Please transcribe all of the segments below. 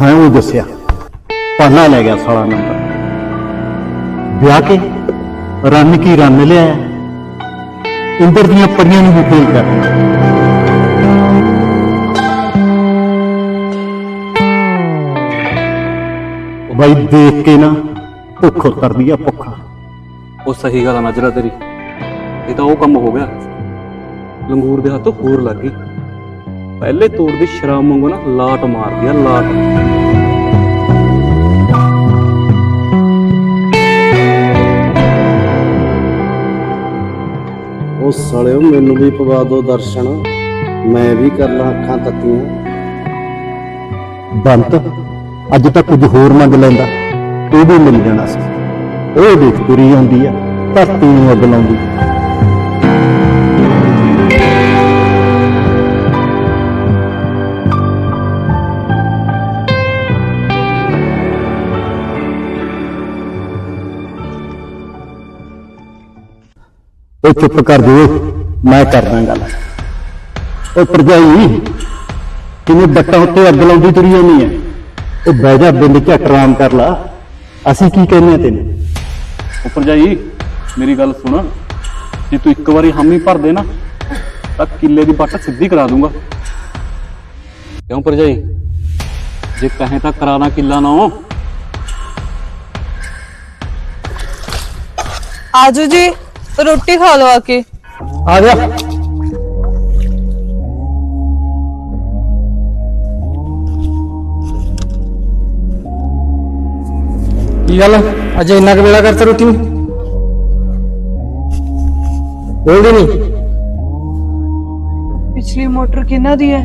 ਹਾਂ, ਉਹ ਦੱਸਿਆ। ਪਾਨਾ ਲੈ ਗਿਆ ਸਾਲਾ ਨੰਬਰ। ਵਿਆਹ ਕੇ ਰੰਨ ਕੀ ਰੰਨ ਲਿਆ ਇੰਦਰ ਦੀਆਂ ਪਰੀਆਂ ਨੂੰ ਵੀ ਫੇਲ ਕਰ ਬਾਈ, ਦੇਖ ਕੇ ਨਾ ਭੁੱਖ ਉਤਰਦੀ ਆ ਭੁੱਖ। ਉਹ ਸਹੀ ਗੱਲ ਆ, ਨਜ਼ਰਾ ਤੇਰੀ। ਇਹ ਤਾਂ ਉਹ ਕੰਮ ਹੋ ਗਿਆ। ਲੰਗੂਰ ਦੇ ਹੱਥੋਂ ਹੋਰ ਲੱਗ ਗਈ। ਪਹਿਲੇ ਤੋੜ ਦੀ ਸ਼ਰਾਬ ਮੰਗੋ ਨਾ ਲਾਟ ਮਾਰਦੀ ਆ ਲਾਟ। ਉਹ ਸਾਲਿਓ ਮੈਨੂੰ ਵੀ ਪਵਾ ਦਿਓ ਦਰਸ਼ਨ। ਮੈਂ ਵੀ ਕਰ ਲਾਂ ਅੱਖਾਂ ਤੱਤੀਆਂ। ਬੰਤ ਅੱਜ ਤਾਂ ਕੁਝ ਹੋਰ ਮੰਗ ਲੈਂਦਾ। ਤੂੰ ਵੀ ਮਿਲ ਜਾਣਾ ਸੀ। ਉਹ ਦੇਖ ਤੁਰੀ ਆਉਂਦੀ ਆ ਧਰਤੀ ਨੂੰ ਅੱਗ ਲਾਉਂਦੀ। ਉਹ ਚੁੱਪ ਕਰ ਦਿਓ ਮੈਂ ਕਰਦਾ ਗੱਲ ਉਹ ਭਰਜਾਈ ਕਿਵੇਂ ਬੱਟਾਂ ਉੱਤੇ ਅੱਗ ਲਾਉਂਦੀ ਤੁਰੀ ਜਾਂਦੀ ਹੈ ਉਹ ਬਹਿ ਜਾ ਬਿੰਦ ਝੱਟ ਆਰਾਮ ਕਰ ਲਾ ਅਸੀਂ ਕੀ ਕਹਿੰਦੇ ਆ ਤੈਨੂੰ ਉਹ ਭਰਜਾਈ ਮੇਰੀ ਗੱਲ ਸੁਣ ਜੇ ਤੂੰ ਇੱਕ ਵਾਰੀ ਹਾਮੀ ਭਰ ਦੇ ਨਾ ਤਾਂ ਕਿੱਲੇ ਦੀ ਬੱਟ ਸਿੱਧੀ ਕਰਾ ਦੂੰਗਾ ਕਿਉਂ ਭਰਜਾਈ ਜੇ ਕਹੇ ਤਾਂ ਕਰਾਣਾ ਕਿੱਲਾ ਨਾ ਆਜੋ ਜੀ ਰੋਟੀ ਖਾ ਲਓ ਆ ਕੇ। ਆ ਜਾ। ਕੀ ਗੱਲ ਅੱਜ ਇੰਨਾ ਕੁ ਵੇਲਾ ਕਰਤਾ ਰੋਟੀ ਨੂੰ? ਬੋਲਦੀ ਨਹੀਂ। ਪਿਛਲੀ ਮੋਟਰ ਕਿਹਨਾਂ ਦੀ ਹੈ?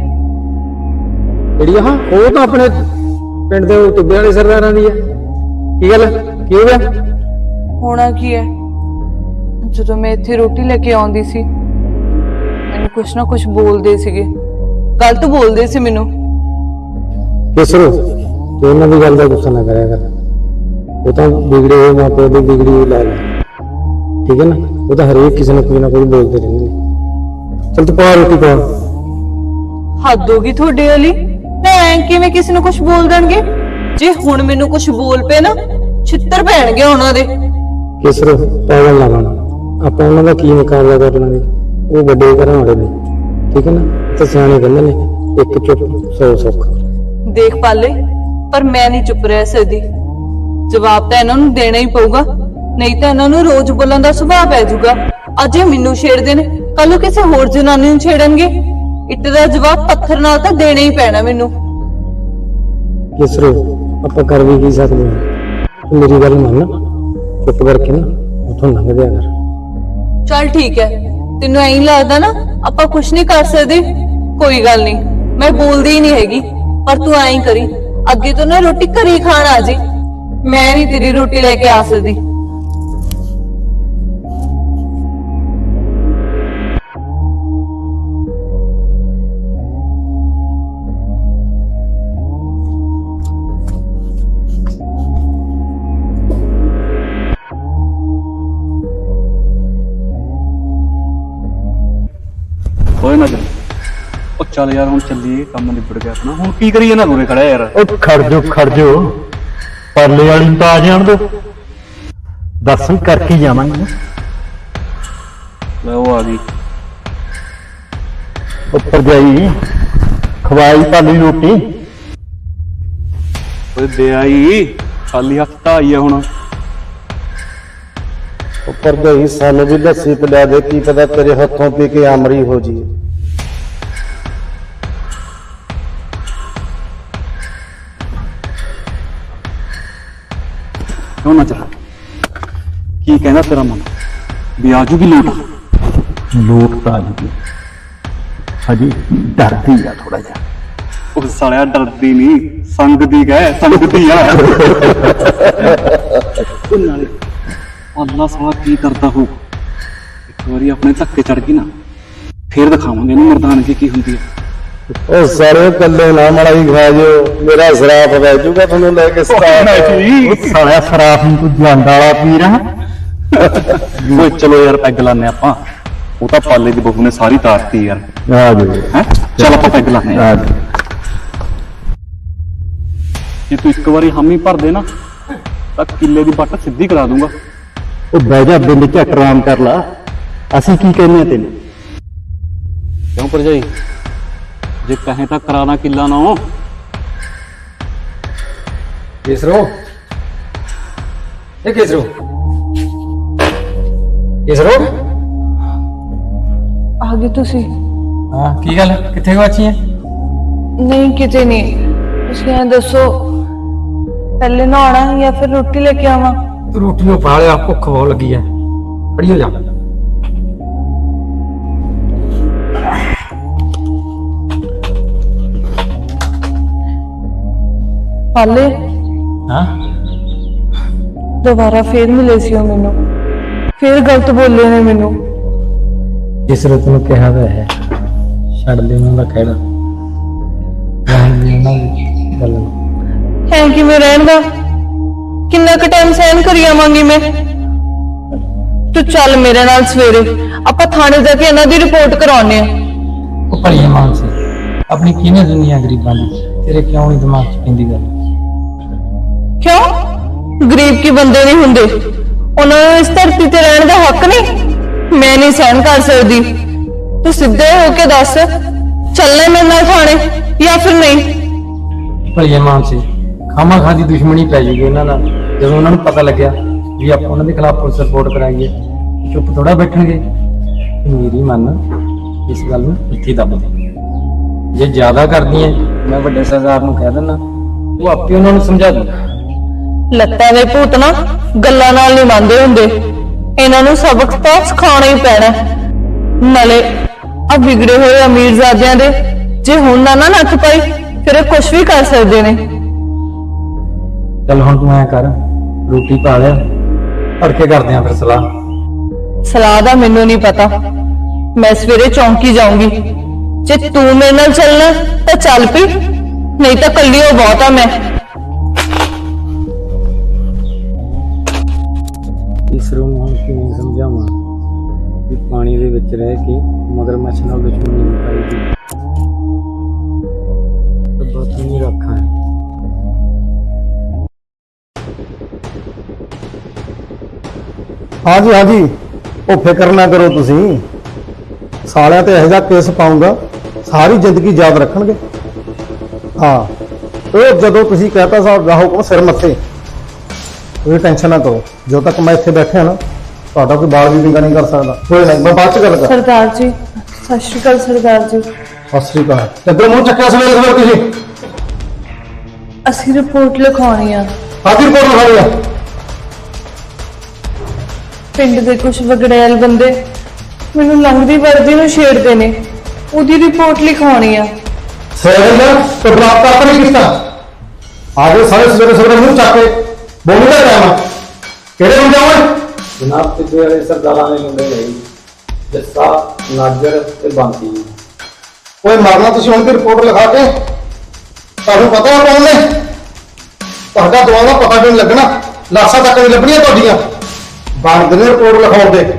ਜਿਹੜੀ ਆਹ ਉਹ ਤਾਂ ਆਪਣੇ ਪਿੰਡ ਦੇ ਟਿੱਬੇ ਵਾਲੇ ਸਰਦਾਰਾਂ ਦੀ ਹੈ ਕੀ ਗੱਲ ਕੀ ਹੋ ਗਿਆ? ਹੋਣਾ ਕੀ ਹੈ? ਜਦੋਂ ਮੈਂ ਇੱਥੇ ਰੋਟੀ ਲੈ ਕੇ ਆਉਂਦੀ ਸੀ ਮੈਨੂੰ ਕੁਛ ਨਾ ਕੁਛ ਬੋਲਦੇ ਸੀਗੇ। ਗਲਤ ਬੋਲਦੇ ਸੀ ਮੈਨੂੰ। ਕਿਸਰੋ ਤੂੰ ਉਹਨਾਂ ਦੀ ਗੱਲ ਦਾ ਗੁੱਸਾ ਨਾ ਕਰਿਆ ਕਰ। ਉਹ ਤਾਂ ਵਿਗੜੇ ਹੋਏ ਮਾਪੇ ਦੀ ਵਿਗੜੀ ਹੋਈ ਲਾਲ ਠੀਕ ਹੈ ਨਾ? ਉਹ ਤਾਂ ਹਰੇਕ ਕਿਸੇ ਨੂੰ ਕੋਈ ਨਾ ਕੋਈ ਬੋਲਦੇ ਰਹਿੰਦੇ ਨੇ। ਚਲ ਤੂੰ ਪਾ ਰੋਟੀ ਪਾ। ਹੱਦ ਹੋ ਗਈ ਤੁਹਾਡੇ ਵਾਲੀ। ਮੈਂ ਐਂ ਕਿਵੇਂ ਕਿਸੇ ਨੂੰ ਕੁਛ ਬੋਲ ਦੇਣਗੇ? ਜੇ ਹੁਣ ਮੈਨੂੰ ਕੁਛ ਬੋਲ ਪਏ ਨਾ ਛਿੱਤਰ ਪੈਣਗੇ ਉਹਨਾਂ ਦੇ। ਕਿਸਰੋ ਪਾਗਲ ਨਾ ਬਣ। ਆਪਾਂ ਉਹਨਾਂ ਦਾ ਕੀ ਮੁਕਾਬਲਾ ਕਰ ਲਾਂਗੇ? ਉਹ ਵੱਡੇ ਘਰਾਂ ਵਾਲੇ ਨੇ ਠੀਕ ਹੈ ਨਾ? ਤੇ ਸਿਆਣੇ ਕਹਿੰਦੇ ਨੇ ਇੱਕ ਚੁੱਪ ਸੌ ਸੁੱਖ। ਦੇਖ ਪਾਲੇ ਪਰ ਮੈਂ ਨਹੀਂ ਚੁੱਪ ਰਹਿ ਸਕਦੀ। ਜਵਾਬ ਤਾਂ ਇਹਨਾਂ ਨੂੰ ਦੇਣਾ ਹੀ ਪਊਗਾ ਨਹੀਂ ਤਾਂ ਇਹਨਾਂ ਨੂੰ ਰੋਜ਼ ਬੋਲਣ ਦਾ ਸੁਭਾਅ ਪੈ ਜਾਊਗਾ। ਅੱਜ ਇਹ ਮੈਨੂੰ ਛੇੜਦੇ ਨੇ ਕੱਲ ਨੂੰ ਕਿਸੇ ਹੋਰ ਜਨਾਨੀ ਨੂੰ ਛੇੜਨਗੇ। ਇੱਟ ਦਾ ਜਵਾਬ ਪੱਥਰ ਨਾਲ ਤਾਂ ਦੇਣਾ ਹੀ ਪੈਣਾ ਮੈਨੂੰ। ਕਿਸਰੋ ਆਪਾਂ ਕਰ ਵੀ ਕੀ ਸਕਦੇ ਹਾਂ? ਤੂੰ ਮੇਰੀ ਗੱਲ ਮੰਨ ਚੁੱਪ ਕਰਕੇ ਨਾ ਉਥੋਂ ਲੰਘ ਜਾ ਕਰ। ਚੱਲ ਠੀਕ ਹੈ। ਤੈਨੂੰ ਐਂ ਲੱਗਦਾ ਨਾ, ਆਪਾਂ ਕੁਝ ਨਹੀਂ ਕਰ ਸਕਦੇ। ਕੋਈ ਗੱਲ ਨਹੀਂ, ਮੈਂ ਬੋਲਦੀ ਹੀ ਨਹੀਂ ਹੈਗੀ, ਪਰ ਤੂੰ ਐਂ ਕਰੀ, ਅੱਗੇ ਤੋਂ ਨਾ ਰੋਟੀ ਘਰੇ ਖਾਣ ਆ ਜੀ ਮੈਂ ਨਹੀਂ ਤੇਰੀ ਰੋਟੀ ਲੈ ਕੇ ਆ ਸਕਦੀ। ਚੱਲ ਯਾਰ ਹੁਣ ਚੱਲੀਏ ਕੰਮ ਨਿਬੜ ਗਿਆ ਆਪਣਾ। ਹੁਣ ਕੀ ਕਰੀਏ ਨਾ ਦੂਰੇ ਖੜਿਆ ਯਾਰ? ਉਹ ਖੜ ਜੋ ਖੜ ਜੋ ਪਰਲੇ ਵਾਲੀ ਨੂੰ ਤਾਂ ਆ ਜਾਣ ਦੋ। ਦਰਸ਼ਨ ਕਰਕੇ ਜਾਵਾਂਗੇ ਲੈ ਉਹ ਆ ਗਈ। ਉੱਪਰ ਜਾਈ। ਖਵਾਈ ਪਾਲੀ ਰੋਟੀ। ਓਏ ਦੇ ਆਈ। ਖਾਲੀ ਹੱਥ ਤਾਂ ਆਈ ਆ ਹੁਣ। ਉੱਪਰ ਗਈ ਸਾਨੂੰ ਵੀ ਲੱਸੀ ਪਿਲਾ ਦੇ ਕੀ ਪਤਾ ਤੇਰੇ ਹੱਥੋਂ ਪੀ ਕੇ ਆਮਰੀ ਹੋ ਜੀ ਕਿਉਂ ਨਾ ਚੱਲ ਕੀ ਕਹਿੰਦਾ ਤੇਰਾ ਮਨ? ਵੀ ਆ ਜੂਗੀ ਲੋਟ ਲੋਟ ਤਾਂ ਆ ਜੂਗੀ ਹਜੇ ਡਰਦੀ ਆ ਥੋੜਾ ਜਿਹਾ। ਉਹ ਸਾਲਿਆ ਡਰਦੀ ਨਹੀਂ ਸੰਗਦੀ ਗਏ ਸੰਗਦੀ ਆ। ਉਹ ਨਾਲੇ ਅੱਲਾ ਸਾਲਾ ਕੀ ਕਰਦਾ ਹੋ ਇੱਕ ਵਾਰੀ ਆਪਣੇ ਧੱਕੇ ਚੜ ਗਈ ਨਾ ਫੇਰ ਦਿਖਾਵਾਂਗੇ ਇਹਨੂੰ ਮਰਦਾਨਗੀ ਕੀ ਹੁੰਦੀ ਹੈ ਉਹ ਸਾਰੇ ਕੱਲੇ ਨਾ ਮਲਾਈ ਖਾ ਜੋ ਮੇਰਾ ਸਰਾਪ ਵਹਿ ਜੂਗਾ ਤੁਹਾਨੂੰ ਲੈ ਕੇ ਉਹ ਸਾਲਿਆ ਸਰਾਫ ਨੂੰ ਤੂੰ ਜਾਂਦਾ ਵਾਲਾ ਪੀ ਰਹਾ ਓਏ ਚਲੋ ਯਾਰ ਪੈਗ ਲਾਨੇ ਆਪਾਂ। ਉਹ ਤਾਂ ਪਾਲੇ ਦੀ ਬਹੂ ਨੇ ਸਾਰੀ ਤਾਰਤੀ ਯਾਰ। ਆ ਜਾਓ। ਹੈ? ਚਲ ਆਪਾਂ ਪੈਗ ਲਾਨੇ ਆ ਜਾਓ। ਜੇ ਤੂੰ ਇੱਕ ਵਾਰੀ ਹਾਮੀ ਭਰ ਦੇ ਨਾ ਤਾਂ ਕਿੱਲੇ ਦੀ ਬੱਟ ਸਿੱਧੀ ਕਰਾ ਦੂੰਗਾ। ਉਹ ਬਹਿ ਜਾ ਬਿੰਦ ਝੱਟ ਆਰਾਮ ਕਰ ਲਾ। ਅਸੀਂ ਕੀ ਕਹਿੰਦੇ ਆ ਤੈਨੂੰ? ਕਿਉਂ ਭਰਜਾਈ? ਜੇ ਕਹੇ ਤਾਂ ਕਰਾਣਾ ਕਿੱਲਾ ਨਾ ਕੇਸਰੋ ਇਹ ਕੇਸਰੋ ਕੇਸਰੋ ਆ ਗਏ ਤੁਸੀਂ ਹਾਂ ਕੀ ਗੱਲ ਕਿੱਥੇ ਗਵਾਚੀ ਹੈ ਨਹੀਂ ਕਿਤੇ ਨਹੀਂ ਤੁਸੀਂ ਐਂ ਦੱਸੋ ਪਹਿਲੇ ਨਹਾਉਣਾ ਜਾਂ ਫਿਰ ਰੋਟੀ ਲੈ ਕੇ ਆਵਾਂ ਤੂੰ ਰੋਟੀ ਨੂੰ ਪਾ ਲਿਆ ਭੁੱਖ ਬਹੁਤ ਲੱਗੀ ਹੈ ਪੜੀ ਹੋ ਜਾ ਪਾਲੇ? ਹਾਂ? ਦੁਬਾਰਾ ਫੇਰ ਮਿਲੇ ਸੀ ਉਹ ਮੈਨੂੰ। ਫੇਰ ਗਲਤ ਬੋਲੇ ਨੇ ਮੈਨੂੰ। ਜਿਸ ਰਤ ਨੂੰ ਕਿਹਾ ਹੋਇਆ ਹੈ ਛੱਡ ਦੇ ਉਹਨਾਂ ਦਾ ਨੂੰ। ਹੈ ਕਿਵੇਂ ਰਹਿਣ ਦਾ। ਕਿੰਨਾ ਕੁ ਟਾਈਮ ਸਹਿਨ ਕਰੀ ਆਵਾਂਗੀ ਮੈਂ? ਤੂੰ ਚੱਲ ਮੇਰੇ ਨਾਲ ਸਵੇਰੇ। ਆਪਾਂ ਥਾਣੇ ਜਾ ਕੇ ਇਹਨਾਂ ਦੀ ਰਿਪੋਰਟ ਕਰਾਉਣੇ ਆ ਉਹ ਭਲੀਏ ਮਾਨ ਸੀ ਆਪਣੀ ਕਿਹਨੇ ਦੁਨੀਆ ਗਰੀਬਾਂ ਦੀ? ਤੇਰੇ ਕਿਉਂ ਨਹੀਂ ਦਿਮਾਗ 'ਚ ਪੈਂਦੀ ਗੱਲ? ਕਿਉਂ? ਗਰੀਬ ਕੀ ਬੰਦੇ ਨਹੀਂ ਹੁੰਦੇ। ਉਹਨਾਂ ਨੂੰ ਇਸ ਧਰਤੀ ਤੇ ਰਹਿਣ ਦਾ ਹੱਕ ਨਹੀਂ। ਮੈਂ ਨਹੀਂ ਸਹਿਨ ਕਰ ਸਕਦੀ। ਤੂੰ ਸਿੱਧੇ ਹੋ ਕੇ ਦੱਸ, ਚੱਲਣਾ ਮੇਰੇ ਨਾਲ ਥਾਣੇ ਜਾਂ ਫਿਰ ਨਹੀਂ? ਭਲੀਏ ਮਾਨ ਖਾਮਾ ਖਾਦੀ ਦੁਸ਼ਮਣੀ ਪੈ ਜੂਗੀ ਇਹਨਾਂ ਨਾਲ। ਜਦੋਂ ਉਹਨਾਂ ਨੂੰ ਪਤਾ ਲੱਗਿਆ ਵੀ ਆਪਾਂ ਉਹਨਾਂ ਦੇ ਖਿਲਾਫ ਪੁਲਿਸ ਰਿਪੋਰਟ ਕਰਾਈਏ ਚੁੱਪ ਥੋੜਾ ਬੈਠਣਗੇ। ਮੇਰੀ ਮੰਨ, ਇਸ ਗੱਲ ਨੂੰ ਇੱਥੇ ਹੀ ਦੱਬ ਦੇ। ਜੇ ਜ਼ਿਆਦਾ ਕਰਦੀ ਹੈ ਮੈਂ ਵੱਡੇ ਸਰਦਾਰ ਨੂੰ ਕਹਿ ਦਿੰਦਾ ਉਹ ਆਪੇ ਉਹਨਾਂ ਨੂੰ ਸਮਝਾ ਦੂਗਾ ਲੱਤਾਂ ਦੇ ਭੂਤ ਨਾ ਗੱਲਾਂ ਨਾਲ ਨਹੀਂ ਮੰਨਦੇ ਹੁੰਦੇ। ਇਹਨਾਂ ਨੂੰ ਸਬਕ ਤਾਂ ਸਿਖਾਉਣਾ ਹੀ ਪੈਣਾ। ਨਾਲੇ ਆ ਵਿਗੜੇ ਹੋਏ ਅਮੀਰਜ਼ਾਦਿਆਂ ਦੇ ਜੇ ਹੁਣ ਨਾ ਨਾ ਨੱਥ ਪਾਈ ਫਿਰ ਇਹ ਕੁਝ ਵੀ ਕਰ ਸਕਦੇ ਨੇ। ਚੱਲ ਹੁਣ ਤੂੰ ਐ ਕਰ ਰੋਟੀ ਪਾ ਲਿਆ ਤੜਕੇ ਕਰਦੇ ਆਂ ਫਿਰ ਸਲਾਹ। ਸਲਾਹ ਦਾ ਮੈਨੂੰ ਨਹੀਂ ਪਤਾ। ਮੈਂ ਸਵੇਰੇ ਚੌਂਕੀ ਜਾਊਂਗੀ। ਜੇ ਤੂੰ ਮੇਰੇ ਨਾਲ ਚੱਲਣਾ ਤਾਂ ਚੱਲ ਪਈ ਨਹੀਂ ਤਾਂ ਕੱਲੀ ਉਹ ਬਹੁਤ ਆ ਮੈਂ। ਇਸ ਕਿਵੇਂ ਸਮਝਾਵਾਂ ਵੀ ਪਾਣੀ ਦੇ ਵਿੱਚ ਰਹਿ ਕੇ ਮਗਰਮੱਛ ਨਾਲ ਦੁਸ਼ਮਣੀ ਨਹੀਂ ਪਾਈਦੀ ਰੱਬਾ ਤੂੰ ਹੀ ਰੱਖਾਂ। ਹਾਂਜੀ ਹਾਂਜੀ। ਉਹ ਫਿਕਰ ਨਾ ਕਰੋ ਤੁਸੀਂ। ਸਾਲਿਆਂ ਤੇ ਇਹੋ ਜਿਹਾ ਕੇਸ ਪਾਉਂਗਾ, ਸਾਰੀ ਜ਼ਿੰਦਗੀ ਯਾਦ ਰੱਖਣਗੇ। ਹਾਂ, ਉਹ ਜਦੋਂ ਤੁਸੀਂ ਕਹਤਾ ਸਾਹਿਬ ਰਾਹੋ ਕੋ ਸਿਰ ਮੱਥੇ। ਕੋਈ ਟੈਨਸ਼ਨ ਨਾ ਕਰੋ। ਜਦੋਂ ਤੱਕ ਮੈਂ ਇੱਥੇ ਬੈਠਿਆ ਨਾ ਤੁਹਾਡਾ ਕੋਈ ਬਾਲ ਵੀ ਨਹੀਂ ਕਰ ਸਕਦਾ। ਕੋਈ ਨਹੀਂ ਮੈਂ ਬਾਅਦ ਚ ਗੱਲ ਕਰ। ਸਰਦਾਰ ਜੀ ਸਤਿ ਸ਼੍ਰੀ ਅਕਾਲ ਸਰਦਾਰ ਜੀ। ਸਤਿ ਸ੍ਰੀ ਅਕਾਲ। ਕਿੱਧਰ ਮੂੰਹ ਚੱਕਿਆ ਸਵੇਰੇ ਸਵੇਰੇ ਤੁਸੀਂ। ਅਸੀਂ ਰਿਪੋਰਟ ਲਿਖਾਉਣੀ ਆ। ਹਾਜ਼ਰ ਕੋਲ ਲਗਾ ਲਿਆ ਪਿੰਡ ਦੇ ਕੁਝ ਵਗੜੈਲ ਬੰਦੇ ਮੈਨੂੰ ਲੰਘਦੀ ਵਰਦੀ ਨੂੰ ਛੇੜਦੇ ਨੇ। ਉਹਦੀ ਰਿਪੋਰਟ ਲਿਖਾਉਣੀ ਆ। ਸਵੇਰੇ ਤੇ ਪ੍ਰਾਪਤ ਆਪ ਨਹੀਂ ਕੀਤਾ। ਆਗੇ ਸਾਰੇ ਸਵੇਰੇ ਸਵੇਰੇ ਮੂੰਹ ਚੱਕ ਕੇ। ਬੋਲੂ ਦਾ ਟਾਈਮ ਆ। ਕਿਹੜੇ ਬੰਦੇ ਹੋਣ ਜਨਾਬ ਤੇ ਵਾਲੇ ਸਰਦਾਰਾਂ ਨੇ ਲੰਡੇ ਲਈ ਜੱਸਾ ਨਾਜਰ ਤੇ ਬੰਤੀ ਓਏ ਮਰਨਾ ਤੁਸੀਂ ਹੁਣ ਦੀ ਰਿਪੋਰਟ ਲਿਖਾ ਕੇ? ਤੁਹਾਨੂੰ ਪਤਾ ਹੈ ਕੌਣ ਨੇ? ਤੁਹਾਡਾ ਦੁਆ ਦਾ ਪਤਾ ਨਹੀਂ ਲੱਗਣਾ? ਲਾਸ਼ਾਂ ਤੱਕ ਨਹੀਂ ਲੱਭਣੀਆਂ ਤੁਹਾਡੀਆਂ। ਬਣਦੇ ਨੇ ਰਿਪੋਰਟ ਲਿਖਾਉਣ ਦੇ।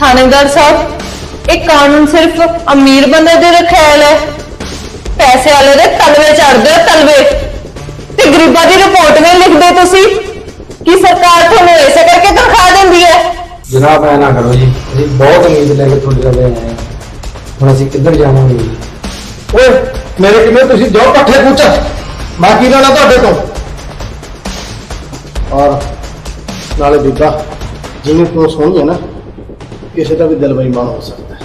ਥਾਣੇਦਾਰ ਸਾਹਿਬ ਇਹ ਕਾਨੂੰਨ ਸਿਰਫ ਅਮੀਰ ਬੰਦੇ ਦੇ ਰਖਿਆਲ ਹੈ। ਪੈਸੇ ਵਾਲੇ ਦੇ ਤਲਵੇ ਚੜਦੇ ਤਲਵੇ। ਤੇ ਗਰੀਬਾਂ ਦੀ ਰਿਪੋਰਟ ਵੀ ਲਿਖਦੇ ਤੁਸੀਂ। ਕੀ ਸਰਕਾਰ ਤੁਹਾਨੂੰ ਐਸੇ ਕਰਕੇ ਤਨਖਾਹ ਦਿੰਦੀ ਹੈ ਜਨਾਬ ਐ ਨਾ ਕਰੋ ਜੀ ਅਸੀਂ ਬਹੁਤ ਉਮੀਦ ਲੈ ਕੇ ਤੁਹਾਡੇ ਕੋਲ ਆਏ ਹਾਂ ਹੁਣ ਅਸੀਂ ਕਿੱਧਰ ਜਾਵਾਂਗੇ ਜੀ ਓਏ ਮੇਰੇ ਕਿਵੇਂ ਤੁਸੀਂ ਜਾਓ ਪੱਠੇ ਪੁੱਛ ਮੈਂ ਕੀ ਲੈਣਾ ਤੁਹਾਡੇ ਤੋਂ ਔਰ ਨਾਲੇ ਬੀਬਾ ਜਿਵੇਂ ਤੂੰ ਸੋਹਣੀ ਹੈ ਨਾ ਕਿਸੇ ਦਾ ਵੀ ਦਿਲ ਬੇਈਮਾਨ ਹੋ ਸਕਦਾ ਹੈ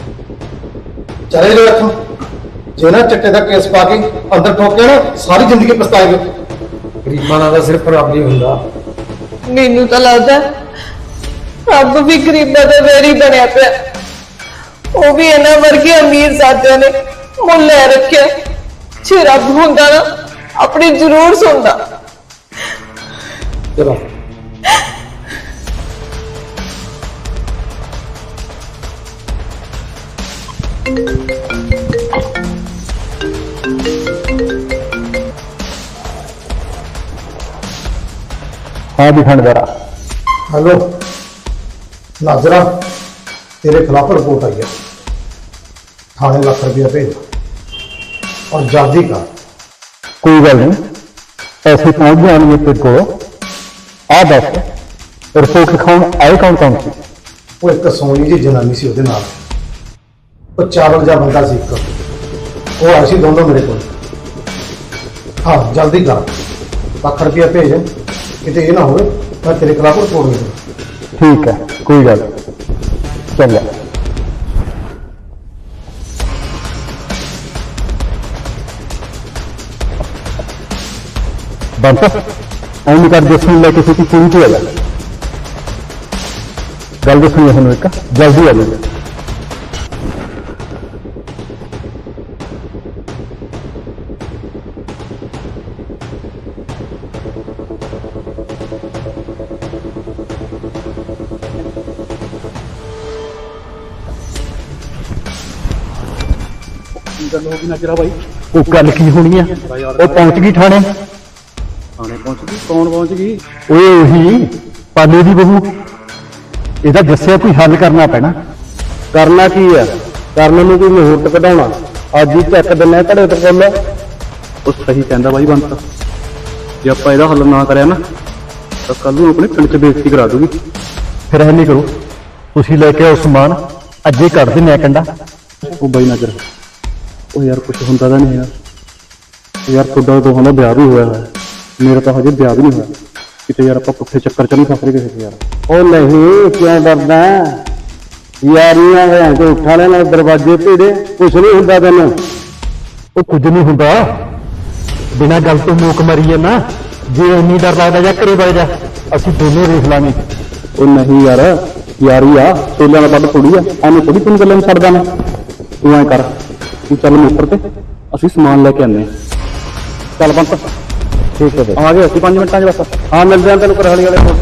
ਚਲੇ ਜਾਓ ਇੱਥੋਂ ਜੇ ਨਾ ਚੱਟੇ ਦਾ ਕੇਸ ਪਾ ਕੇ ਅੰਦਰ ਠੋਕਿਆ ਨਾ ਸਾਰੀ ਜ਼ਿੰਦਗੀ ਪਛਤਾਏਗੇ ਗਰੀਬਾਂ ਦਾ ਤਾਂ ਸਿਰਫ ਰੱਬ ਹੀ ਹੁੰਦਾ ਮੈਨੂੰ ਤਾਂ ਲੱਗਦਾ ਰੱਬ ਵੀ ਗਰੀਬਾਂ ਦਾ ਵੈਰੀ ਬਣਿਆ ਪਿਆ। ਉਹ ਵੀ ਇਹਨਾਂ ਵਰਗੇ ਅਮੀਰ ਸਾਥੀਆਂ ਨੇ ਮੁੱਲ ਲੈ ਰੱਖਿਆ। ਜੇ ਰੱਬ ਹੁੰਦਾ ਨਾ, ਆਪਣੀ ਜ਼ਰੂਰ ਸੁਣਦਾ। ਚਲੋ। ਹਾਂ ਵੀ ਖੰਡਦਾਰਾ ਹੈਲੋ। ਨਾਜ਼ਰਾ ਤੇਰੇ ਖਿਲਾਫ ਰਿਪੋਰਟ ਆਈ ਹੈ ਥਾਣੇ ਲੱਖ ਰੁਪਇਆ ਭੇਜ ਔਰ ਜਲਦੀ ਕਰ। ਕੋਈ ਗੱਲ ਨਹੀਂ। ਪੈਸੇ ਪਹੁੰਚ ਜਾਣਗੇ ਤੇਰੇ ਕੋਲ। ਆ ਦੱਸ। ਰਿਪੋਰਟ ਲਿਖਾਉਣ ਆਏ ਕੌਣ ਕੌਣ ਸੀ? ਉਹ ਇੱਕ ਸੋਹਣੀ ਜੀ ਜਨਾਨੀ ਸੀ ਉਹਦੇ ਨਾਲ। ਉਹ ਚਾਵਲ ਜਿਹਾ ਬੰਦਾ ਸੀ ਇੱਕ। ਉਹ ਆਏ ਸੀ ਦੋਨੋਂ ਮੇਰੇ ਕੋਲ। ਹਾਂ ਜਲਦੀ ਕਰ। ਲੱਖ ਰੁਪਇਆ ਭੇਜ। ਕਿਤੇ ਇਹ ਨਾ ਹੋਵੇ ਮੈਂ ਤੇਰੇ ਖਿਲਾਫ ਰਿਪੋਰਟ ਦੇ ਦੂੰ ਠੀਕ ਹੈ, ਕੋਈ ਗੱਲ ਨੀ। ਚੰਗਾ। ਬੰਤ, ਐਂ ਕਰ ਜਸਮੀਨ ਲੈ ਕੇ ਦੀ ਕੁੜੀ ਤੇ ਆ ਜਾ ਗੱਲ ਦੱਸਣੀ ਸਾਨੂੰ ਇੱਕ, ਜਲਦੀ ਆ ਜਾ ਨਜਰਾ ਬਾਈ। ਉਹ ਗੱਲ ਕੀ ਹੋਣੀ ਆ? ਉਹ ਪਹੁੰਚ ਗਈ ਥਾਣੇ? ਥਾਣੇ ਪਹੁੰਚ ਗਈ ਕੌਣ ਪਹੁੰਚ ਗਈ? ਓਏ ਉਹੀ ਪਾਲੇ ਦੀ ਬਹੂ। ਇਹਦਾ ਦੱਸਿਆ ਕੋਈ ਹੱਲ ਕਰਨਾ ਪੈਣਾ। ਕਰਨਾ ਕੀ ਆ? ਕਰਨ ਨੂੰ ਕੋਈ ਮੁਹੂਰਤ ਕਢਾਉਣਾ। ਅੱਜ ਹੀ ਚੱਕ ਦਿੰਨਾ ਘੜੇ ਤੇ ਕੋਲ ਉਹ ਸਹੀ ਕਹਿੰਦਾ ਬਾਈ ਬੰਤ। ਜੇ ਆਪਾਂ ਇਹਦਾ ਹੱਲ ਨਾ ਕਰਿਆ ਨਾ ਤਾਂ ਕੱਲ ਨੂੰ ਆਪਣੇ ਪਿੰਡ 'ਚ ਬੇਇੱਜ਼ਤੀ ਕਰਾ ਦੂਗੀ। ਫਿਰ ਇਹ ਨਹੀਂ ਕਰੋ। ਤੁਸੀਂ ਲੈ ਕੇ ਆਓ ਸਮਾਨ। ਅੱਜੇ ਕੱਢ ਦਿੰਨੇ ਆ ਕੰਡਾ। ਉਹ ਬਾਈ ਨਜਰ ਉਹ ਯਾਰ ਕੁਝ ਹੁੰਦਾ ਤਾਂ ਨਹੀਂ ਯਾਰ। ਉਹ ਯਾਰ ਤੁਹਾਡਾ ਦੋਹਾਂ ਦਾ ਵਿਆਹ ਵੀ ਹੋਇਆ ਹੋਇਆ। ਮੇਰਾ ਤਾਂ ਹਜੇ ਵਿਆਹ ਵੀ ਨਹੀਂ ਹੋਇਆ। ਕਿਤੇ ਯਾਰ ਆਪਾਂ ਪੁੱਠੇ ਚੱਕਰ 'ਚ ਨਹੀਂ ਫਸ ਰਹੇ ਕਿਸੇ ਦੇ ਯਾਰ। ਉਹ ਨਹੀਂ ਕਿਉਂ ਡਰਦਾ? ਯਾਰੀਆਂ ਹੋਇਆਂ ਤੇ ਉੱਠਾ ਲੈਣਾ ਦਰਵਾਜ਼ੇ ਭੇੜੇ ਕੁਛ ਨਹੀਂ ਹੁੰਦਾ ਤੈਨੂੰ। ਉਹ ਕੁਝ ਨਹੀਂ ਹੁੰਦਾ। ਬਿਨਾਂ ਗੱਲ ਤੋਂ ਮੂਕ ਮਰੀ ਹੈ ਨਾ। ਜੇ ਇੰਨੀ ਡਰ ਲੱਗਦਾ ਜਾਂ ਘਰੇ ਵਗ ਜਾ। ਅਸੀਂ ਦੋਨੇ ਦੇਖ ਲਾਂਗੇ। ਉਹ ਨਹੀਂ ਯਾਰ ਯਾਰੀ ਆ। ਸੋਲਾਂ ਦਾ ਵੱਡ ਥੋੜੀ ਆ। ਐਵੇਂ ਥੋੜੀ ਤੈਨੂੰ ਗੱਲਾਂ ਛੱਡਦਾ ਮੈਂ। ਤੂੰ ਐ ਕਰ। ਤੂੰ ਚੱਲ ਮੋਟਰ ਤੇ ਅਸੀਂ ਸਮਾਨ ਲੈ ਕੇ ਆਨੇ ਆਂ। ਚੱਲ ਬੰਤ। ਠੀਕ ਹੈ ਬਈ। ਆ ਗਏ ਅਸੀਂ 5 ਮਿੰਟਾਂ 'ਚ ਬਸ। ਹਾਂ ਮਿਲਦੇ ਆ ਤੈਨੂੰ ਕਰਹਾਲੀ ਵਾਲੇ ਕੋਲ।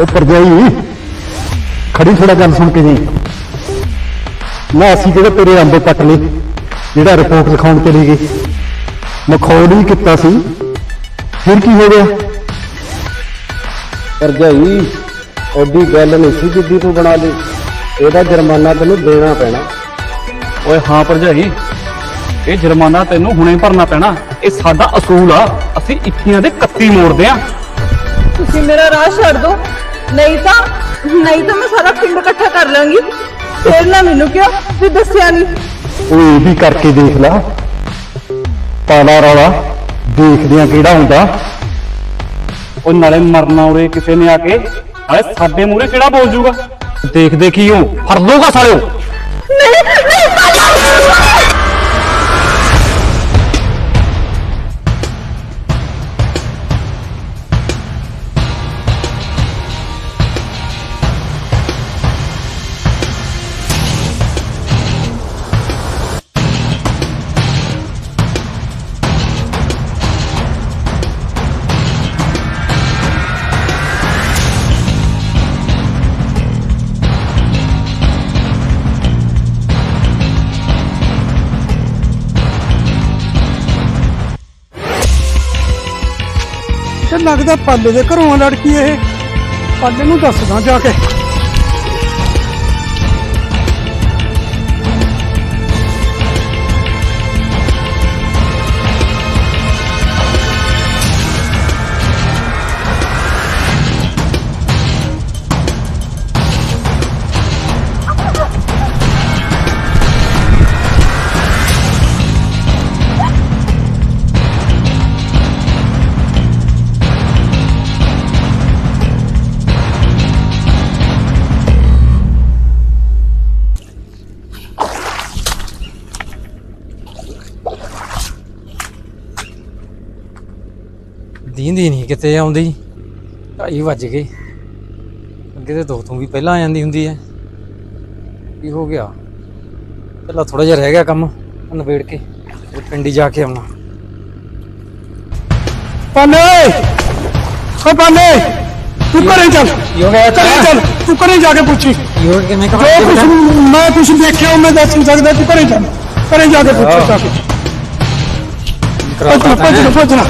ਉਹ ਪਰਜਾਈ ਖੜੀ ਥੋੜਾ ਗੱਲ ਸੁਣ ਕੇ ਜੀ ਨਾ ਅਸੀਂ ਜਿਹੜੇ ਤੇਰੇ ਅੰਬ ਕੱਟ ਲਏ ਜਿਹੜਾ ਰਿਪੋਰਟ ਲਿਖਾਉਣ ਚਲੇ ਗਏ। ਮਖੌਲ ਹੀ ਕੀਤਾ ਸੀ। ਫਿਰ ਕੀ ਹੋ ਗਿਆ? ਭਰਜਾਈ ਉਹਦੀ ਗੱਲ ਨਹੀਂ ਸੀ ਜਿੱਦੀ ਤੂੰ ਬਣਾ ਲਈ। ਇਹਦਾ ਜੁਰਮਾਨਾ ਤੈਨੂੰ ਦੇਣਾ ਪੈਣਾ। ਓਏ ਹਾਂ ਭਰਜਾਈ ਇਹ ਜੁਰਮਾਨਾ ਤੈਨੂੰ ਹੁਣੇ ਭਰਨਾ ਪੈਣਾ। ਇਹ ਸਾਡਾ ਅਸੂਲ ਆ। ਅਸੀਂ ਇੱਥੀਆਂ ਦੇ ਕੱਤੀ ਮੋੜਦੇ ਆ। ਤੁਸੀਂ ਮੇਰਾ ਰਾਹ ਛੱਡ ਦਿਓ। ਨਹੀਂ ਤਾਂ ਨਹੀਂ ਤਾਂ ਮੈਂ ਸਾਰਾ ਪਿੰਡ ਇਕੱਠਾ ਕਰ ਲਾਂਗੀ। ਫੇਰ ਨਾ ਮੈਨੂੰ ਕਿਉਂ? ਵੀ ਦੱਸਿਆ ਨਹੀਂ ਉਹ ਇਹ ਵੀ ਕਰਕੇ ਦੇਖ ਲਾ। ਪਾਲਾ ਰੌਲਾ ਦੇਖਦੇ ਆ ਕਿਹੜਾ ਹੁੰਦਾ। ਉਹ ਨਾਲੇ ਮਰਨਾ ਉਰੇ ਕਿਸੇ ਨੇ ਆ ਕੇ। ਨਾਲੇ ਸਾਡੇ ਮੂਹਰੇ ਕਿਹੜਾ ਬੋਲ ਜੂਗਾ? ਦੇਖਦੇ ਕੀ ਹੋ? ਫੜ ਲਊਗਾ ਸਾਲਿਓ। ਤੇ ਲੱਗਦਾ ਪਾਲੇ ਦੇ ਘਰੋਂ ਆ ਲੜਕੀ ਇਹ। ਪਾਲੇ ਨੂੰ ਦੱਸਦਾ ਜਾ ਕੇ। ਦੀਂਦੀ ਨਹੀਂ ਕਿਤੇ ਆਉਂਦੀ। ਢਾਈ ਵੱਜ ਗਏ। ਅੱਗੇ ਤੇ ਦੋ ਤੋਂ ਵੀ ਪਹਿਲਾਂ ਆ ਜਾਂਦੀ ਹੁੰਦੀ ਹੈ। ਕੀ ਹੋ ਗਿਆ? ਪਹਿਲਾਂ ਥੋੜਾ ਜਿਹਾ ਰਹਿ ਗਿਆ ਕੰਮ ਨਿਬੇੜ ਕੇ ਪਿੰਡੀ ਜਾ ਕੇ ਆਉਣਾ। ਪਾਲੇ ਓ ਪਾਲੇ ਤੂੰ ਘਰੇ ਚੱਲ। ਗਿਆ? ਘਰੇ ਚੱਲ। ਤੂੰ ਘਰੇ ਜਾ ਕੇ ਪੁੱਛੀ। ਗਿਆ? ਕਿਵੇਂ ਕਹਾਂ ਕੁਛ ਮੈਂ ਕੁਛ ਦੇਖਿਆ ਮੈਂ ਦੱਸ ਨਹੀਂ ਸਕਦਾ। ਤੂੰ ਘਰੇ ਚੱਲ। ਘਰੇ ਜਾ ਕੇ ਪੁੱਛ ਜਾ ਕੇ। ਹੈ। ਭੱਜਣਾ।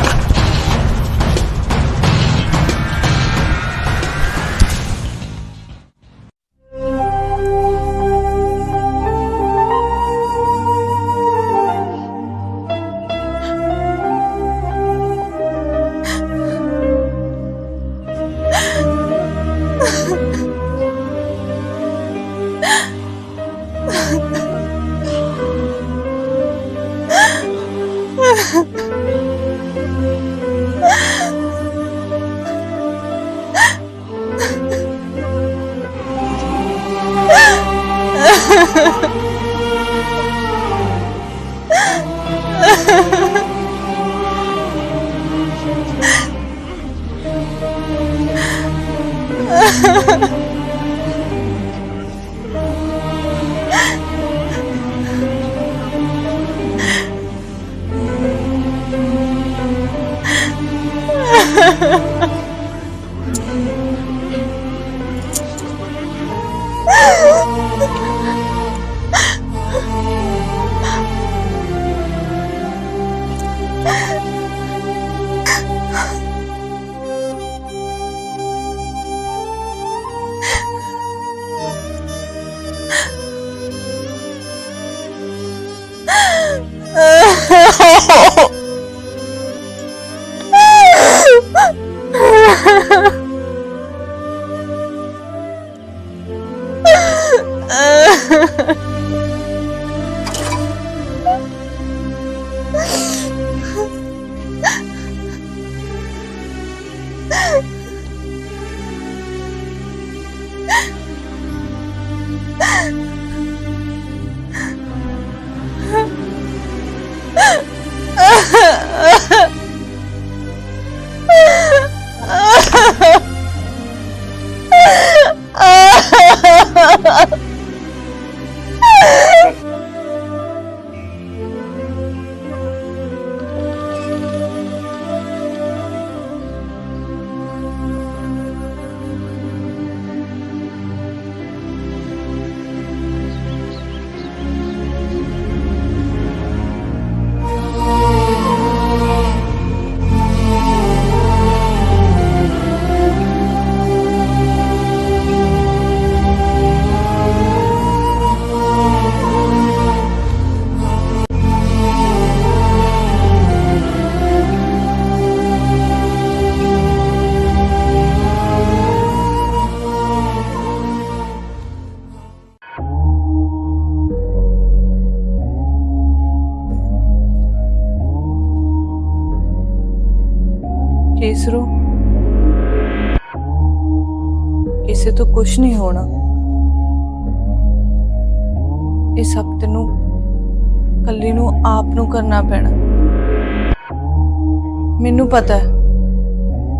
ਪਤਾ ਹੈ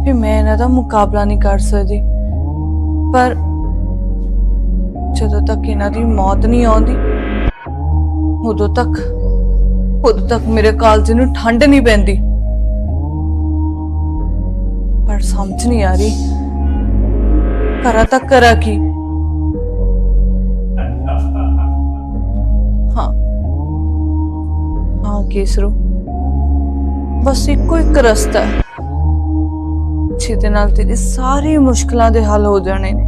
ਕਿ ਮੈਂ ਇਹਨਾਂ ਦਾ ਮੁਕਾਬਲਾ ਨਹੀਂ ਕਰ ਸਕਦੀ। ਪਰ ਜਦੋਂ ਤੱਕ ਇਹਨਾਂ ਦੀ ਮੌਤ ਨਹੀਂ ਆਉਂਦੀ, ਉਦੋਂ ਤੱਕ ਉਦੋਂ ਤੱਕ ਮੇਰੇ ਕਾਲਜ ਨੂੰ ਠੰਡ ਨਹੀਂ ਪੈਂਦੀ। ਪਰ ਸਮਝ ਨਹੀਂ ਆ ਰਹੀ, ਕਰਾਂ ਤੱਕ ਕਰਾਂ ਕੀ? ਹਾਂ। ਹਾਂ ਕੇਸਰੂ ਬਸ ਇੱਕੋ ਇੱਕ ਰਸਤਾ ਹੈ ਜਿਹਦੇ ਨਾਲ ਤੇਰੀ ਸਾਰੀ ਮੁਸ਼ਕਲਾਂ ਦੇ ਹੱਲ ਹੋ ਜਾਣੇ ਨੇ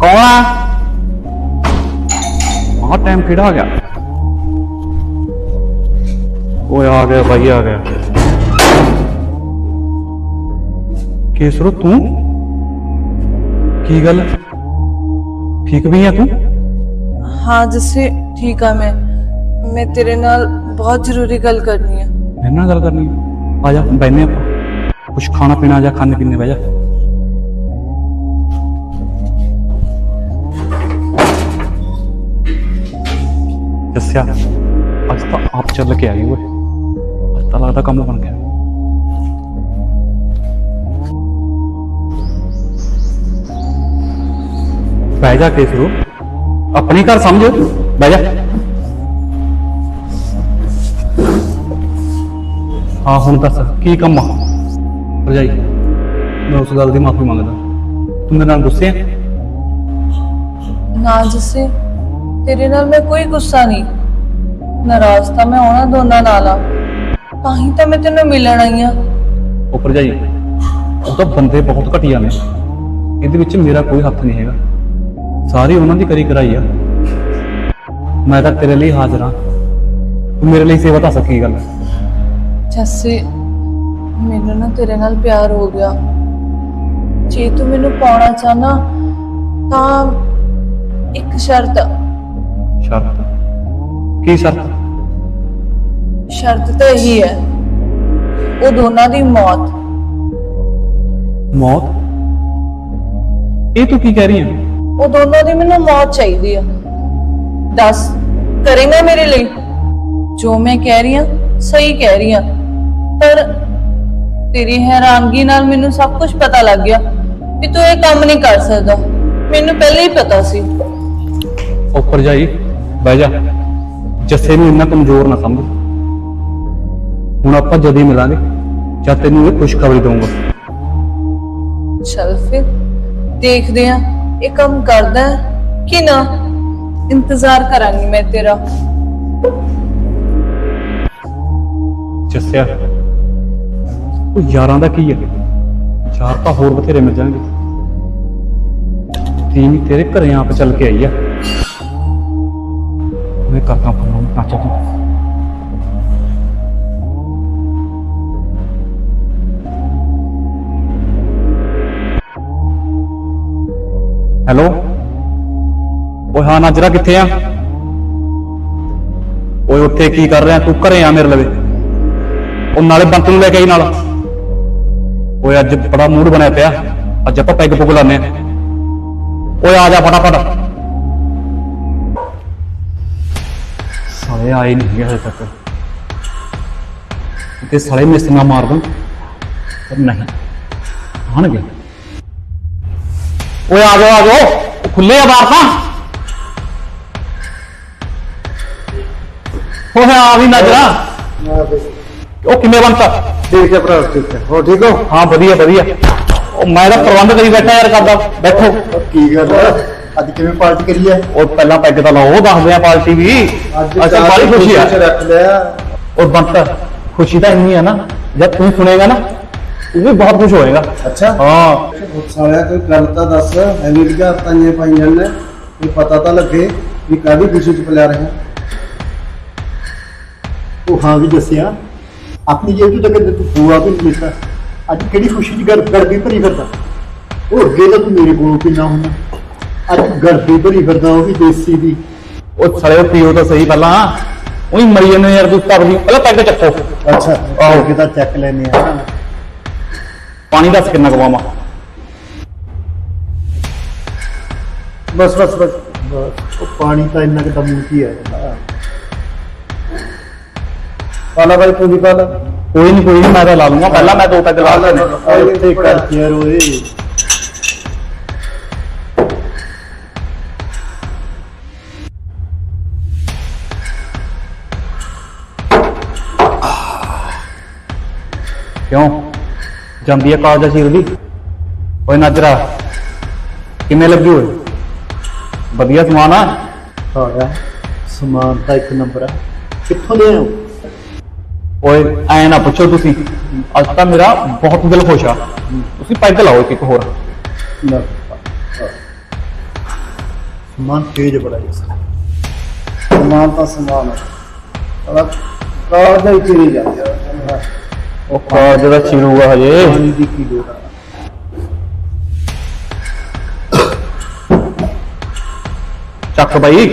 ਕੌਣ ਆ ਆਹ ਟਾਈਮ ਕਿਹੜਾ ਆ ਗਿਆ ਓਏ ਆ ਗਿਆ ਭਾਈ ਆ ਗਿਆ ਕੇਸਰੋ ਤੂੰ ਕੀ ਗੱਲ ਠੀਕ ਵੀ ਆ ਤੂੰ ਹਾਂ ਜੱਸੇ ਠੀਕ ਆ ਮੈਂ ਮੈਂ ਤੇਰੇ ਨਾਲ ਬਹੁਤ ਜ਼ਰੂਰੀ ਗੱਲ ਕਰਨੀ ਹੈ ਮੇਰੇ ਨਾਲ ਗੱਲ ਕਰਨੀ ਆ? ਆ ਜਾ ਬੈਨੇ ਆਪਾਂ ਕੁਛ ਖਾਣਾ ਪੀਣਾ ਜਾਂ ਖਾਣੇ ਪੀਣੇ ਬਹਿ ਜਾ ਦੱਸਿਆ ਅੱਜ ਤਾਂ ਆਪ ਚੱਲ ਕੇ ਆਈ ਓਏ ਅੱਜ ਤਾਂ ਲੱਗਦਾ ਕੰਮ ਬਣ ਗਿਆ ਬਹਿ ਜਾ ਕੇਸਰੂ ਆਪਣੀ ਘਰ ਸਮਝ। ਬਹਿ ਜਾ। ਹਾਂ ਹੁਣ ਦੱਸ ਕੀ ਕੰਮ ਆ? ਭਰਜਾਈ ਮੈਂ ਉਸ ਗੱਲ ਦੀ ਮਾਫੀ ਮੰਗਦਾ। ਤੂੰ ਮੇਰੇ ਨਾਲ ਗੁੱਸੇ ਹੈ ਨਾ ਜੱਸੇ ਤੇਰੇ ਨਾਲ ਮੈਂ ਕੋਈ ਗੁੱਸਾ ਨਹੀਂ। ਨਾਰਾਜ਼ ਤਾਂ ਮੈਂ ਉਹਨਾਂ ਦੋਨਾਂ ਨਾਲ ਆ। ਤਾਂ ਹੀ ਤਾਂ ਮੈਂ ਤੈਨੂੰ ਮਿਲਣ ਆਈ ਆ। ਉਹ ਭਰਜਾਈ ਉਹ ਤਾਂ ਬੰਦੇ ਬਹੁਤ ਘਟੀਆ ਨੇ। ਇਹਦੇ ਵਿੱਚ ਮੇਰਾ ਕੋਈ ਹੱਥ ਨਹੀਂ ਹੈਗਾ। ਸਾਰੀ ਉਹਨਾਂ ਦੀ ਕਰੀ ਕਰਾਈ ਆ। ਮੈਂ ਤਾਂ ਤੇਰੇ ਲਈ ਹਾਜ਼ਰ ਹਾਂ। ਤੂੰ ਮੇਰੇ ਲਈ ਸੇਵਾ ਤਾਂ ਸਕੀ ਗੱਲ। ਜੱਸੇ ਮੈਨੂੰ ਨਾ ਤੇਰੇ ਨਾਲ ਪਿਆਰ ਹੋ ਗਿਆ। ਜੇ ਤੂੰ ਮੈਨੂੰ ਪਾਉਣਾ ਚਾਹਨਾ ਤਾਂ ਇੱਕ ਸ਼ਰਤ। ਸ਼ਰਤ? ਕੀ ਸ਼ਰਤ? ਸ਼ਰਤ ਤਾਂ ਇਹੀ ਹੈ ਉਹ ਦੋਨਾਂ ਦੀ ਮੌਤ। ਮੌਤ? ਇਹ ਤੂੰ ਕੀ ਕਹਿ ਰਹੀ ਹੈ? ਉਹ ਦੋਨੋਂ ਦੀ ਮੈਨੂੰ ਮੌਤ ਚਾਹੀਦੀ ਆ। ਦੱਸ ਕਰੇਗਾ ਮੇਰੇ ਲਈ? ਜੋ ਮੈਂ ਕਹਿ ਰਹੀ ਹਾਂ ਸਹੀ ਕਹਿ ਰਹੀ ਹਾਂ ਪਰ ਤੇਰੀ ਹੈਰਾਨਗੀ ਨਾਲ ਮੈਨੂੰ ਸਭ ਕੁਝ ਪਤਾ ਲੱਗ ਗਿਆ ਕਿ ਤੂੰ ਇਹ ਕੰਮ ਨਹੀਂ ਕਰ ਸਕਦਾ। ਮੈਨੂੰ ਪਹਿਲਾਂ ਹੀ ਪਤਾ ਸੀ। ਉਹ ਭਰਜਾਈ ਬਹਿ ਜਾ। ਜੱਸੇ ਨੂੰ ਇੰਨਾ ਕਮਜ਼ੋਰ ਨਾ ਸਮਝ। ਹੁਣ ਆਪਾਂ ਜਦ ਹੀ ਮਿਲਾਂਗੇ ਜਦ ਤੈਨੂੰ ਇਹ ਖੁਸ਼ਖਬਰੀ ਦਊਂਗਾ। ਚਲ ਫਿਰ ਦੇਖਦੇ ਆ। ਇਹ ਕੰਮ ਕਰਦਾ ਹੈ ਕਿ ਨਾ? ਇੰਤਜ਼ਾਰ ਕਰਾਂਗੀ ਮੈਂ ਤੇਰਾ। ਜੱਸਿਆ, ਉਹ ਯਾਰਾਂ ਦਾ ਕੀ ਹੈ? ਯਾਰ ਤਾਂ ਹੋਰ ਬਥੇਰੇ ਮਿਲ ਜਾਣਗੇ। ਤੀਨ ਤੇਰੇ ਘਰੇ ਆਪ ਚੱਲ ਕੇ ਆਈ ਆ। ਮੈਂ ਕਰਦਾ ਫੋਨ ਕਾਚਾ ਤੂੰ ਹੈਲੋ? ਓਏ ਹਾਂ ਨਾਜਰਾ ਕਿੱਥੇ ਆ? ਓਏ ਉੱਥੇ ਕੀ ਕਰ ਰਿਹਾ? ਤੂੰ ਘਰੇ ਆ ਮੇਰੇ ਲਵੇ। ਉਹ ਨਾਲੇ ਬੰਤ ਨੂੰ ਲੈ ਕੇ ਆਈ ਨਾਲ। ਓਏ ਅੱਜ ਬੜਾ ਮੂਡ ਬਣਿਆ ਪਿਆ। ਅੱਜ ਆਪਾਂ ਪੈਗ ਪੁਗ ਲਾਨੇ ਆ ਓਏ ਆ ਜਾ ਫਟਾਫਟ। ਸਾਲੇ ਆਏ ਨਹੀਂ ਹਜੇ ਤੱਕ। ਤੇ ਸਾਲੇ ਮਿਸਤੀਆਂ ਮਾਰ ਦੂੰ। ਪਰ ਨਹੀਂ। ਆਣਗੇ ਓਏ ਆ ਜਾਓ ਆ ਜਾਓ। ਖੁੱਲੇ ਆ ਬਾਹਰ ਤਾਂ। ਓਏ ਆ ਵੀ ਨਜ਼ਰਾ ਉਹ ਕਿਵੇਂ ਬਣਤਾ? ਠੀਕ ਹੈ ਭਰਾ ਠੀਕ ਹੈ। ਹੋ ਠੀਕ ਹੋ? ਹਾਂ ਵਧੀਆ ਵਧੀਆ। ਉਹ ਮੈਂ ਤਾਂ ਪ੍ਰਬੰਧ ਕਰੀ ਬੈਠਾ ਯਾਰ ਕਰਦਾ। ਬੈਠੋ। ਕੀ ਗੱਲ ਅੱਜ ਕਿਵੇਂ ਪਾਰਟੀ ਕਰੀ ਹੈ? ਉਹ ਪਹਿਲਾਂ ਪੈਗ ਤਾਂ ਲਾਓ ਦੱਸਦੇ ਆ ਪਾਰਟੀ ਵੀ। ਅੱਛਾ ਬੜੀ ਖੁਸ਼ੀ ਆ। ਰੱਖ ਲਿਆ। ਉਹ ਬੰਤ ਖੁਸ਼ੀ ਤਾਂ ਇੰਨੀ ਆ ਨਾ। ਜਦ ਤੂੰ ਸੁਣੇਗਾ ਨਾ ਤੂੰ ਵੀ ਬਹੁਤ ਖੁਸ਼ ਹੋਏਗਾ। ਅੱਛਾ। ਹਾਂ। ਸਾਲਿਆ ਕੋਈ ਗੱਲ ਤਾਂ ਦੱਸ ਐਵੇਂ ਦੀਆਂ ਤਾਈਆਂ ਪਾਈਆਂ ਨੇ। ਕੋਈ ਪਤਾ ਤਾਂ ਲੱਗੇ ਵੀ ਕਾਹਦੀ ਖੁਸ਼ੀ ਚ ਪਲਿਆ ਰਹੇ ਉਹ ਹਾਂ ਵੀ ਦੱਸਿਆ ਆਪਣੀ ਜੇਬ ਤੋਂ ਤਾਂ ਕਦੇ ਤੂੰ ਬੂਆ ਵੀ ਨਹੀਂ ਅੱਜ ਕਿਹੜੀ ਖੁਸ਼ੀ ਦੀ ਗੱਲ ਗੜਬੀ ਭਰੀ ਫਿਰਦਾ? ਉਹ ਅੱਗੇ ਤਾਂ ਤੂੰ ਮੇਰੇ ਕੋਲ ਕਿੰਨਾ ਹੁੰਦਾ? ਅੱਜ ਗੜਬੀ ਭਰੀ ਫਿਰਦਾ ਉਹ ਵੀ ਦੇਸੀ ਦੀ। ਉਹ ਸੜੇ ਪੀਓ ਤਾਂ ਸਹੀ ਪਹਿਲਾਂ। ਉਹੀ ਮਰੀ ਜਾਂਦੇ ਯਾਰ ਤੂੰ ਤਬ ਦੀ ਪਹਿਲਾਂ ਪੈਗ ਚੱਕੋ। ਅੱਛਾ ਆਹੋ। ਅੱਗੇ ਤਾਂ ਚੱਕ ਲੈਨੇ ਆ। ਪਾਣੀ ਦੱਸ ਕਿੰਨਾ ਕਵਾਵਾਂ ਬਸ ਬਸ ਬਸ ਬਸ। ਉਹ ਪਾਣੀ ਤਾਂ ਇੰਨਾ ਕਿ ਦਮੂ ਕੀ ਹੈ ਪਾਲਾ ਬਾਈ ਵੀ ਪਾਲਾ ਕੋਈ ਨਹੀਂ ਕੋਈ ਨਹੀਂ ਮੈਂ ਤਾਂ ਲਾ ਲੂੰਗਾ। ਪਹਿਲਾਂ ਮੈਂ ਦੋ ਪੈਗ ਲਾ ਲੈਣੇ। ਇੱਥੇ ਕਰ ਯਾਰ ਓਏ। ਕਿਉਂ? ਜਾਂਦੀ ਆ ਕਾਲਜ ਸ਼ੀਰ ਦੀ ਓਏ ਨਜਰਾ ਕਿਵੇਂ ਲੱਗੀ ਓਏ? ਵਧੀਆ ਸਮਾਨ ਆ? ਹਾਂ ਯਾਰ ਸਮਾਨ ਤਾਂ ਇੱਕ ਨੰਬਰ ਆ। ਕਿੱਥੋਂ ਲਿਆ ਹੋ? ਓਏ ਐ ਨਾ ਪੁੱਛੋ ਤੁਸੀਂ। ਅੱਜ ਤਾਂ ਮੇਰਾ ਬਹੁਤ ਦਿਲ ਖੁਸ਼ ਆ। ਤੁਸੀਂ ਪੈਗ ਲਾਓ ਇੱਕ ਇੱਕ ਹੋਰ। ਸਮਾਨ ਤੇਜ ਬੜਾ ਹੈ। ਸਮਾਨ ਤਾਂ ਸਮਾਨ ਹੈ ਸਾਲਾ ਕਾਲ ਦਾ ਹੀ ਚੀਰੀ ਜਾਂਦੇ। ਉਹ ਦਾ ਚੀਰੂਗਾ ਹਜੇ। ਪਾਣੀ ਦੀ ਕੀ ਲੋੜ ਆ? ਚੱਕ ਬਾਈ।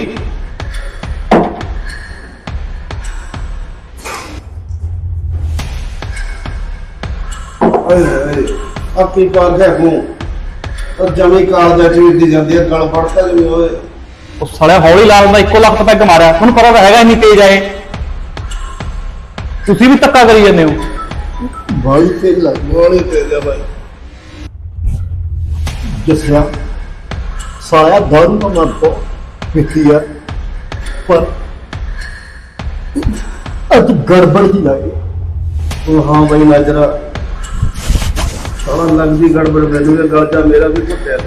ਓਏ ਓਏ ਆਪੀ ਕਾਲ ਹੈ ਮੂੰ ਉਹ ਜਮੀ ਕਾਲ ਦਾ ਚੀਰ ਦੀ ਜਾਂਦੀ ਹੈ ਗਲ ਫੜਦਾ ਜਿਵੇਂ ਓਏ। ਉਹ ਸਾਲਿਆ ਹੌਲੀ ਲਾ ਲੈਂਦਾ ਇੱਕੋ ਲੱਖ ਪੈਗ ਮਾਰਿਆ। ਤੁਹਾਨੂੰ ਪਤਾ ਤਾਂ ਹੈਗਾ ਇੰਨੀ ਤੇਜ਼ ਆਏ। ਤੁਸੀਂ ਵੀ ਧੱਕਾ ਕਰੀ ਜਾਂਦੇ ਹੋ। ਬਾਈ ਤੇ ਲੱਗਵਾਣੀ ਤੇ ਜਾ ਬਾਈ। ਜਸਿਆ ਸਾਇਆ ਦਾਰੂ ਨਾ ਮਰ ਕੋ ਪੀਤੀ ਪਰ ਅੱਜ ਗੜਬੜ ਹੀ ਲੱਗੇ ਉਹ ਹਾਂ ਬਾਈ ਨਜ਼ਰ ਸਾਲਾ ਲੱਗਦੀ ਗੜਬੜ ਮੈਨੂੰ ਇਹ ਗੱਲ ਮੇਰਾ ਵੀ ਘੁੱਟਿਆ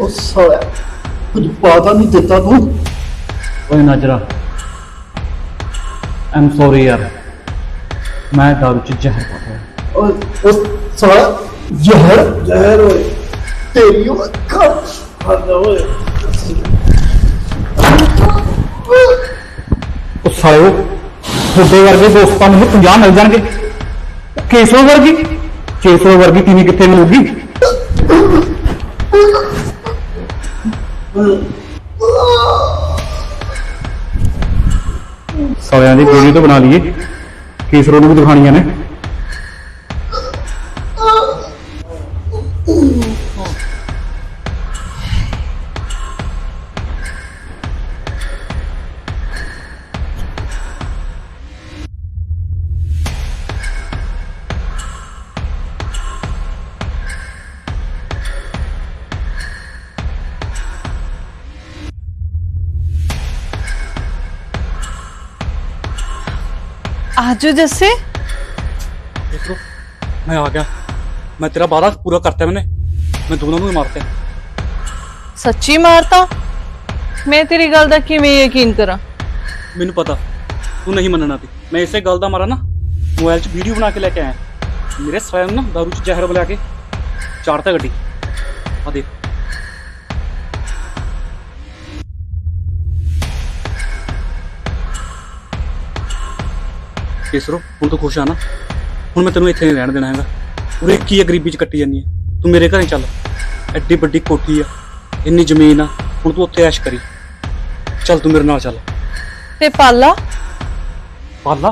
ਉਹ ਸਾਲਾ ਕੁਝ ਪਤਾ ਨਹੀਂ ਦਿੱਤਾ ਤੂੰ। ਓਏ ਨਾਜਰਾ ਆਮ ਸੌਰੀ ਯਾਰ। ਮੈਂ ਦਾਰੂ ਚ ਜ਼ਹਿਰ ਪਾ ਦਿੱਤਾ ਉਹ ਉਹ ਸਾਲਾ ਜ਼ਹਿਰ ਜ਼ਹਿਰ ਓਏ ਤੇਰੀ ਉਹ ਅੱਖਾਂ ਖਾਂਦਾ ਓਏ ਉਹ ਸਾਲਿਓ ਤੁਹਾਡੇ ਵਰਗੇ ਦੋਸਤਾਂ ਨੂੰ 50 ਮਿਲ ਜਾਣਗੇ ਕੇਸੋ ਵਰਗੀ ਕੇਸੋ ਵਰਗੀ ਕਿਵੇਂ ਕਿੱਥੇ ਮਿਲੂਗੀ ਸਾਲਿਆਂ ਦੀ ਵੀਡੀਓ ਤਾਂ ਬਣਾ ਲਈਏ ਕੇਸਰੋ ਨੂੰ ਵੀ ਦਿਖਾਣੀਆਂ ਨੇ। ਆਜੋ ਜੱਸੇ? ਦੇਖੋ ਮੈਂ ਆ ਗਿਆ। ਮੈਂ ਤੇਰਾ ਵਾਦਾ ਪੂਰਾ ਕਰਤਾ ਮੈਨੇ। ਮੈਂ ਦੋਨਾਂ ਨੂੰ ਮਾਰਤਾ। ਸੱਚੀ ਮਾਰਤਾ? ਮੈਂ ਤੇਰੀ ਗੱਲ ਦਾ ਕਿਵੇਂ ਯਕੀਨ ਕਰਾਂ? ਮੈਨੂੰ ਪਤਾ। ਤੂੰ ਨਹੀਂ ਮੰਨਣਾ ਤੇ ਮੈਂ ਇਸੇ ਗੱਲ ਦਾ ਮਾਰਾ ਨਾ ਮੋਬਾਈਲ 'ਚ ਵੀਡੀਓ ਬਣਾ ਕੇ ਲੈ ਕੇ ਆਇਆ। ਮੇਰੇ ਨੂੰ ਨਾ ਦਾਰੂ 'ਚ ਜ਼ਹਿਰ ਬਲਾ ਕੇ ਚਾੜਤਾ ਗੱਡੀ। ਆ ਦੇਖ। ਕੇਸਰੋ ਹੁਣ ਤੂੰ ਖੁਸ਼ ਆ ਨਾ? ਹੁਣ ਮੈਂ ਤੈਨੂੰ ਇੱਥੇ ਨਹੀਂ ਰਹਿਣ ਦੇਣਾ ਹੈਗਾ। ਉਰੇ ਕੀ ਆ ਗਰੀਬੀ 'ਚ ਕੱਟੀ ਜਾਂਦੀ ਹੈ ਤੂੰ ਮੇਰੇ ਘਰੇ ਚੱਲ। ਐਡੀ ਵੱਡੀ ਕੋਠੀ ਆ ਇੰਨੀ ਜ਼ਮੀਨ ਆ ਹੁਣ ਤੂੰ ਉੱਥੇ ਐਸ਼ ਕਰੀ। ਚੱਲ ਤੂੰ ਮੇਰੇ ਨਾਲ ਚੱਲ। ਤੇ ਪਾਲਾ। ਪਾਲਾ?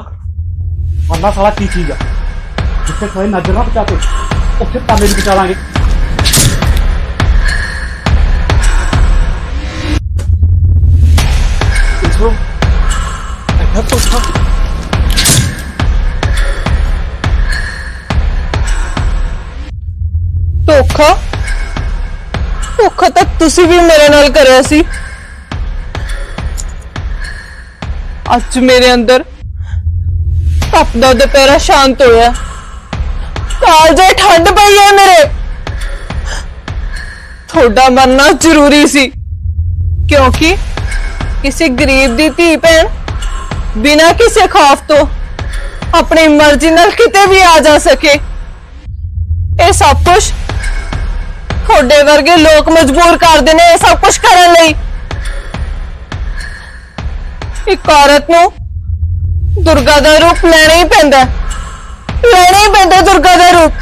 ਪਾਲਾ ਸਾਲਾ ਕੀ ਚੀਜ਼ ਆ? ਜਿੱਥੇ ਕੋਈ ਨਜ਼ਰ ਨਾ ਬਚਾ ਕੇ ਉੱਥੇ ਪਾਲੇ ਨੂੰ ਬਚਾ ਲਾਂਗੇ। ਧੋਖਾ ਧੋਖਾ ਤਾਂ ਤੁਸੀਂ ਵੀ ਮੇਰੇ ਨਾਲ ਕਰਿਆ ਸੀ। ਅੱਜ ਮੇਰੇ ਅੰਦਰ ਤਪਦਾ ਦੁਪਹਿਰਾ ਸ਼ਾਂਤ ਹੋਇਆ। ਕਾਲਜੇ ਠੰਡ ਪਈ ਹੈ ਮੇਰੇ। ਤੁਹਾਡਾ ਮਰਨਾ ਜ਼ਰੂਰੀ ਸੀ। ਕਿਉਂਕਿ ਕਿਸੇ ਗਰੀਬ ਦੀ ਧੀ ਭੈਣ ਬਿਨਾਂ ਕਿਸੇ ਖੌਫ ਤੋਂ ਆਪਣੀ ਮਰਜ਼ੀ ਨਾਲ ਕਿਤੇ ਵੀ ਆ ਜਾ ਸਕੇ। ਇਹ ਸਭ ਕੁਝ ਤੁਹਾਡੇ ਵਰਗੇ ਲੋਕ ਮਜਬੂਰ ਕਰਦੇ ਨੇ ਇਹ ਸਭ ਕੁਝ ਕਰਨ ਲਈ। ਇੱਕ ਔਰਤ ਨੂੰ ਦੁਰਗਾ ਦਾ ਰੂਪ ਲੈਣਾ ਹੀ ਪੈਂਦਾ। ਲੈਣਾ ਹੀ ਪੈਂਦਾ ਦੁਰਗਾ ਦਾ ਰੂਪ।